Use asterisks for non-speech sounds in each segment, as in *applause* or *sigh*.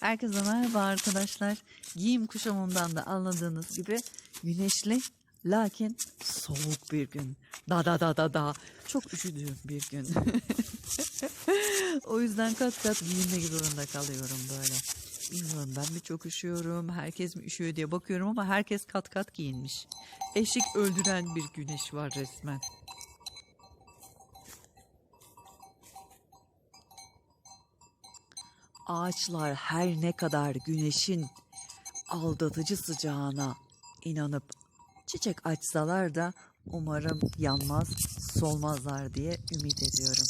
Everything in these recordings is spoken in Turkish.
Herkese merhaba arkadaşlar. Giyim kuşamımdan da anladığınız gibi güneşli lakin soğuk bir gün. Da da da da da. Çok üşüdüğüm bir gün. *laughs* o yüzden kat kat giyinmek zorunda kalıyorum böyle. Bilmiyorum ben mi çok üşüyorum, herkes mi üşüyor diye bakıyorum ama herkes kat kat giyinmiş. Eşik öldüren bir güneş var resmen. Ağaçlar her ne kadar güneşin aldatıcı sıcağına inanıp çiçek açsalar da umarım yanmaz, solmazlar diye ümit ediyorum.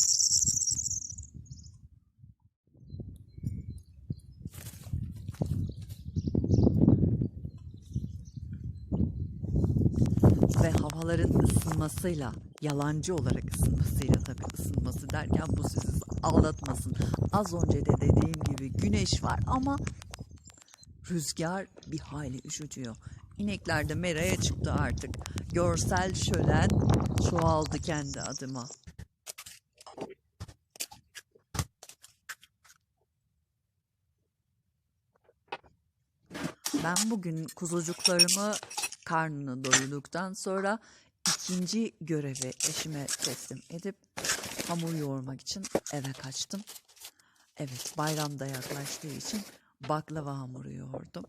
Ve havaların ısınmasıyla, yalancı olarak ısınmasıyla tabii ısınması derken bu sizi aldatmasın. Az önce de dediğim gibi güneş var ama rüzgar bir hayli üşütüyor. İnekler de meraya çıktı artık. Görsel şölen çoğaldı kendi adıma. Ben bugün kuzucuklarımı karnını doyurduktan sonra ikinci görevi eşime teslim edip hamur yoğurmak için eve kaçtım. Evet bayramda yaklaştığı için baklava hamuru yoğurdum.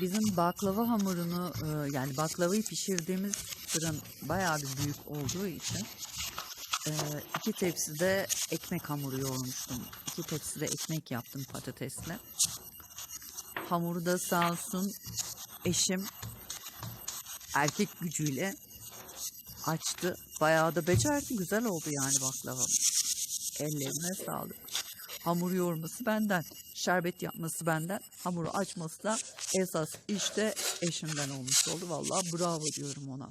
Bizim baklava hamurunu e, yani baklavayı pişirdiğimiz fırın bayağı bir büyük olduğu için e, iki tepside ekmek hamuru yoğurmuştum. İki tepside ekmek yaptım patatesle. Hamuru da sağ olsun eşim erkek gücüyle açtı. Bayağı da becerdi. Güzel oldu yani baklava. Ellerine sağlık. Hamur yoğurması benden, şerbet yapması benden, hamuru açması da esas işte eşimden olmuş oldu. Vallahi bravo diyorum ona.